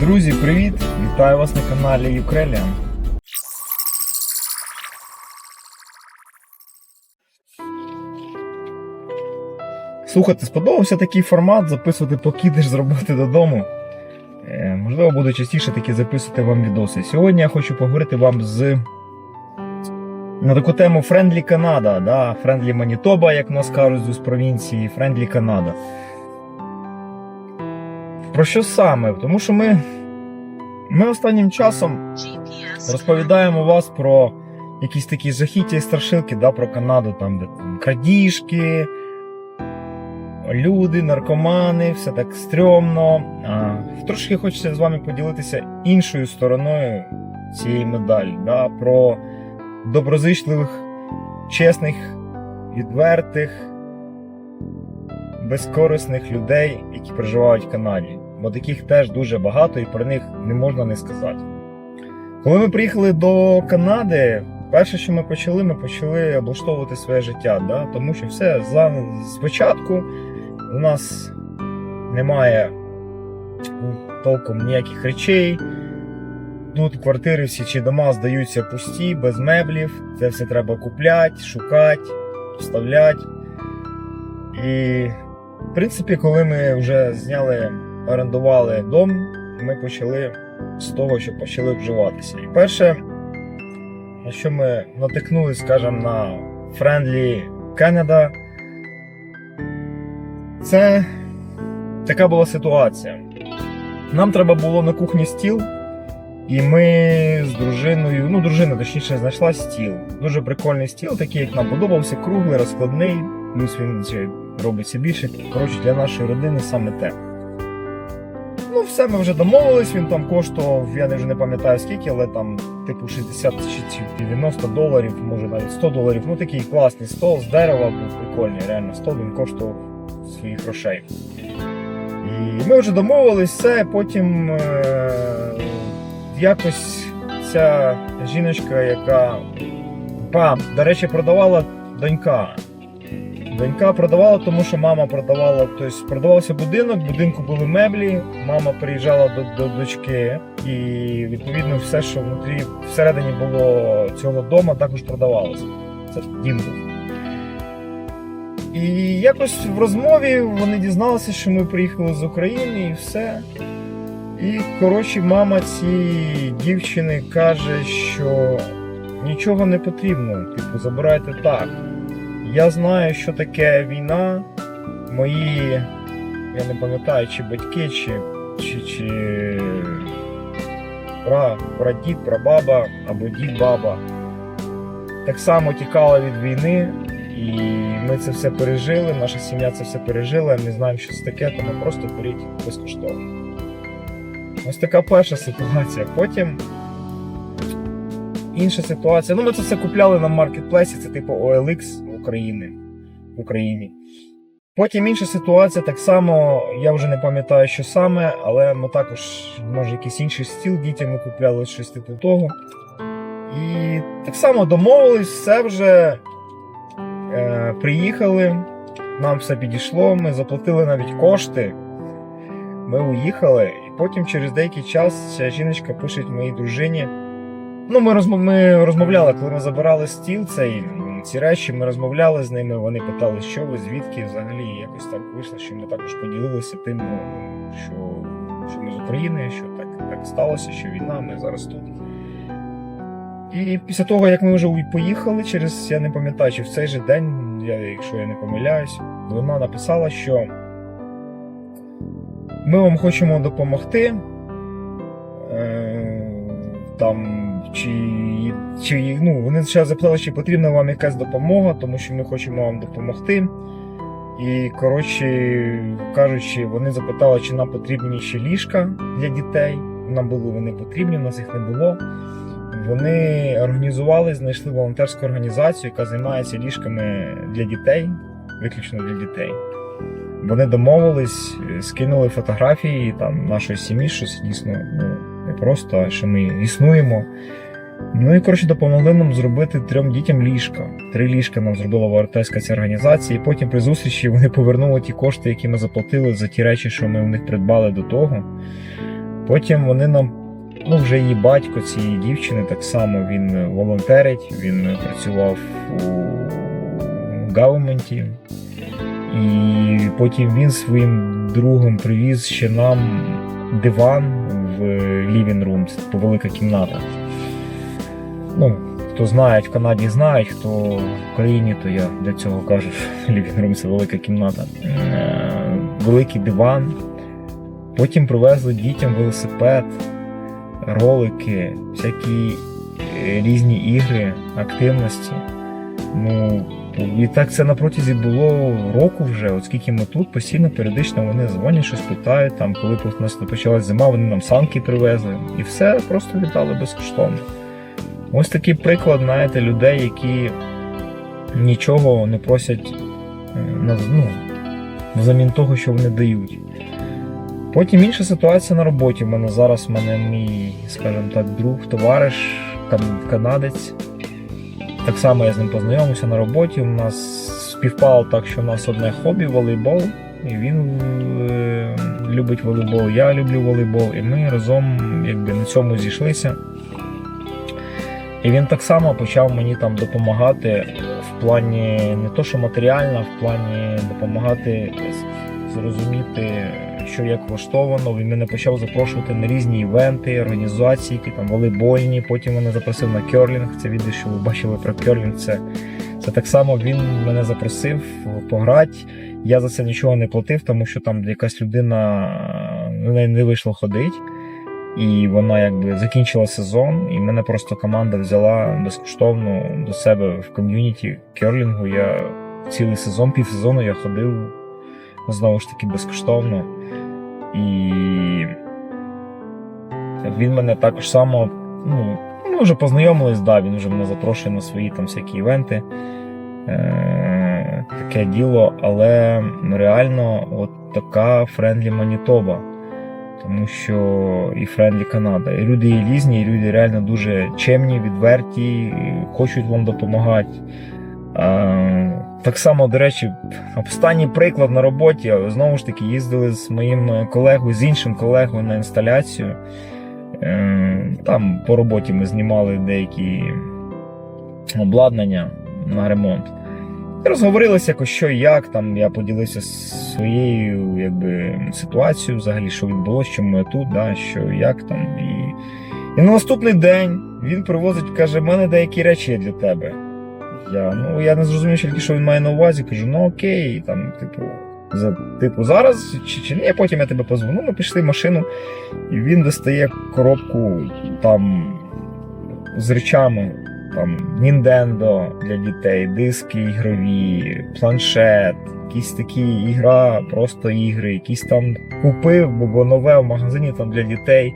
Друзі, привіт! Вітаю вас на каналі Ukrainian. Слухайте, сподобався такий формат записувати поки з роботи додому. Е, можливо, буду частіше таки записувати вам відоси. Сьогодні я хочу поговорити вам з на таку тему Friendly Canada, да? Friendly Manitoba, як нас кажуть з провінції, Friendly Canada. Про що саме? Тому що ми, ми останнім часом розповідаємо вас про якісь такі жахіття і страшилки да, про Канаду, там, де там, крадіжки, люди, наркомани, все так стрьомно. А, трошки хочеться з вами поділитися іншою стороною цієї медалі, да, про доброзичливих, чесних, відвертих, безкорисних людей, які проживають в Канаді. Бо таких теж дуже багато і про них не можна не сказати. Коли ми приїхали до Канади, перше, що ми почали, ми почали облаштовувати своє життя, да? тому що все спочатку у нас немає толком ніяких речей. Тут квартири всі чи дома здаються пусті, без меблів. Це все треба купляти, шукати, вставляти. І, в принципі, коли ми вже зняли, орендували дом, ми почали з того, що почали вживатися. І перше, що ми натикнули, скажімо, на Friendly Canada, це така була ситуація. Нам треба було на кухні стіл, і ми з дружиною, ну, дружина точніше знайшла стіл. Дуже прикольний стіл, такий, як нам подобався, круглий, розкладний, плюс він робиться більше. Коротше, для нашої родини саме те. Все, ми вже домовились, він там коштував, я не вже не пам'ятаю скільки, але там типу 60 чи чи 90 доларів, може навіть 100 доларів. Ну такий класний стол з дерева був прикольний, реально стол він коштував своїх грошей. І ми вже домовились все, потім е- якось ця жіночка, яка а, до речі, продавала донька. Донька продавала, тому що мама продавала, тобто продавався будинок, в будинку були меблі, мама приїжджала до, до дочки, і відповідно все, що внутрі всередині було цього дому, також продавалося. Це дім був. І якось в розмові вони дізналися, що ми приїхали з України і все. І, коротше, мама цієї дівчини каже, що нічого не потрібно, типу, забирайте так. Я знаю, що таке війна. Мої, я не пам'ятаю, чи батьки, чи, чи, чи пра, прадід, прабаба або дід баба так само тікала від війни, і ми це все пережили, наша сім'я це все пережила, ми знаємо, що це таке, тому просто беріть безкоштовно. Ось така перша ситуація. Потім інша ситуація. Ну, ми це все купляли на маркетплейсі, це типу OLX України в Україні. Потім інша ситуація, так само, я вже не пам'ятаю, що саме, але ми також, може, якийсь інший стіл дітям ми купляли щось типу того. І так само домовились, все вже е, приїхали, нам все підійшло, ми заплатили навіть кошти. Ми уїхали, і потім через деякий час ця жіночка пише моїй дружині. Ну, ми, розмов... ми розмовляли, коли ми забирали стіл, цей, ці речі, ми розмовляли з ними, вони питали, що ви, звідки взагалі якось так вийшло, що ми також поділилися тим, ну, що, що ми з України, що так, так сталося, що війна, ми зараз тут. І після того, як ми вже поїхали, через я не пам'ятаю, чи в цей же день, я, якщо я не помиляюсь, вона написала, що ми вам хочемо допомогти. Е, там, чи, чи ну, вони ще запитали, чи потрібна вам якась допомога, тому що ми хочемо вам допомогти. І, коротше кажучи, вони запитали, чи нам потрібні ще ліжка для дітей. Нам були вони потрібні, у нас їх не було. Вони організували, знайшли волонтерську організацію, яка займається ліжками для дітей, виключно для дітей. Вони домовились, скинули фотографії там нашої сім'ї, що дійсно ну, не просто, що ми існуємо. Ну і коротше допомогли нам зробити трьом дітям ліжка. Три ліжка нам зробила волонтерська ця організація. І потім при зустрічі вони повернули ті кошти, які ми заплатили за ті речі, що ми у них придбали до того. Потім вони нам, ну вже її батько цієї дівчини, так само він волонтерить, він працював у гаверменті. І потім він своїм другом привіз ще нам диван в living room, велика кімната. Ну, хто знає, в Канаді знають, хто в Україні, то я для цього кажу, що living це велика кімната. Е, Великий диван. Потім привезли дітям велосипед, ролики, всякі е, різні ігри, активності. Ну, і так це на протязі було року вже, от скільки ми тут, постійно, періодично вони дзвонять, щось питають. Там, коли у нас почалась зима, вони нам санки привезли. І все просто віддали безкоштовно. Ось такий приклад, знаєте, людей, які нічого не просять е, ну, взамін того, що вони дають. Потім інша ситуація на роботі. У мене зараз в мене мій, скажімо так, друг, товариш, кан- канадець. Так само я з ним познайомився на роботі. У нас співпало так, що у нас одне хобі волейбол. І він е, любить волейбол, я люблю волейбол, і ми разом якби, на цьому зійшлися. І він так само почав мені там допомагати в плані не то, що матеріально, в плані допомагати зрозуміти, що як влаштовано. Він мене почав запрошувати на різні івенти, організації, які там волейбольні. Потім мене запросив на керлінг. Це відео, що ви бачили про керлінг. Це, це так само він мене запросив пограти. Я за це нічого не платив, тому що там якась людина в не вийшло ходити. І вона якби закінчила сезон, і мене просто команда взяла безкоштовно до себе в ком'юніті керлінгу. Я цілий сезон, півсезону я ходив знову ж таки безкоштовно. І він мене також само, ну, ми вже познайомились, да, він вже мене запрошує на свої там всякі івенти. Е, таке діло, але реально от така френдлі Манітоба. Тому що і френдлі Канада. І люди є різні, і люди реально дуже чемні, відверті, хочуть вам допомагати. Так само, до речі, останній приклад на роботі. Знову ж таки, їздили з моїм колегою, з іншим колегою на інсталяцію. Е, Там по роботі ми знімали деякі обладнання на ремонт. І Розговорилися якось що і як. Там я поділився своєю якби, ситуацією, взагалі, що відбулося, чому я тут, да, що як там. І, і на наступний день він привозить, каже, в мене деякі речі є для тебе. Я, ну, я не зрозумів тільки, що він має на увазі. Кажу, ну окей, там, типу, за, типу, зараз чи, чи ні, потім я тебе позвоню. Ну, Ми пішли в машину, і він достає коробку там з речами. Там Nintendo для дітей, диски ігрові, планшет, якісь такі ігра, просто ігри, якісь там купив, бо нове в магазині там для дітей,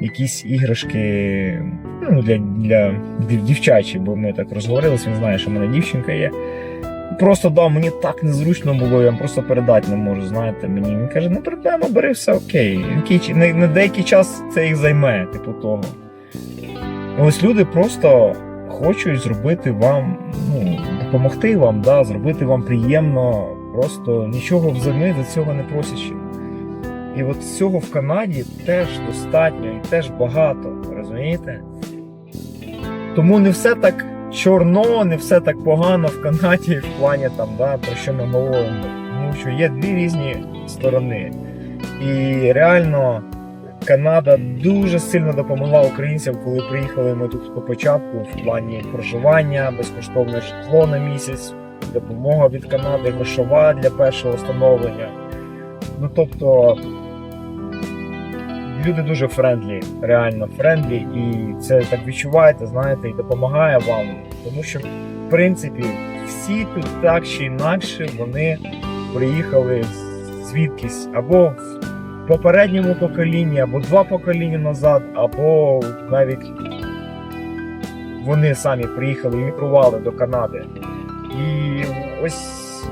якісь іграшки ну, для, для дів- дівчачі, бо ми так розговорилися, він знає, що в мене дівчинка є. Просто дав, мені так незручно було, я вам просто передати не можу, знаєте, мені. Він каже, не проблема, бери все окей. На деякий час це їх займе, типу того. Ось люди просто хочуть зробити вам, ну, допомогти вам, да, зробити вам приємно, просто нічого взамін за цього не просячи. І от цього в Канаді теж достатньо і теж багато, розумієте? Тому не все так чорно, не все так погано в Канаді в плані там, да, про що ми говоримо. Тому що є дві різні сторони. І реально Канада дуже сильно допомогла українцям, коли приїхали ми тут по початку в плані проживання, безкоштовне житло на місяць, допомога від Канади, грошова для першого встановлення. Ну тобто люди дуже френдлі, реально френдлі, і це так відчуваєте, знаєте, і допомагає вам. Тому що, в принципі, всі тут так чи інакше вони приїхали звідкись або попередньому поколінні, або два покоління назад, або навіть вони самі приїхали і мігрували до Канади. І ось,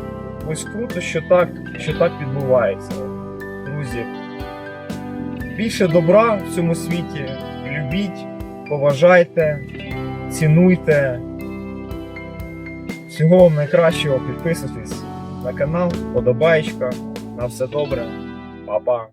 ось круто, що так, що так відбувається. Друзі, більше добра в цьому світі. Любіть, поважайте, цінуйте. Всього вам найкращого. Підписуйтесь на канал, подобаєчка. На все добре. Па-па.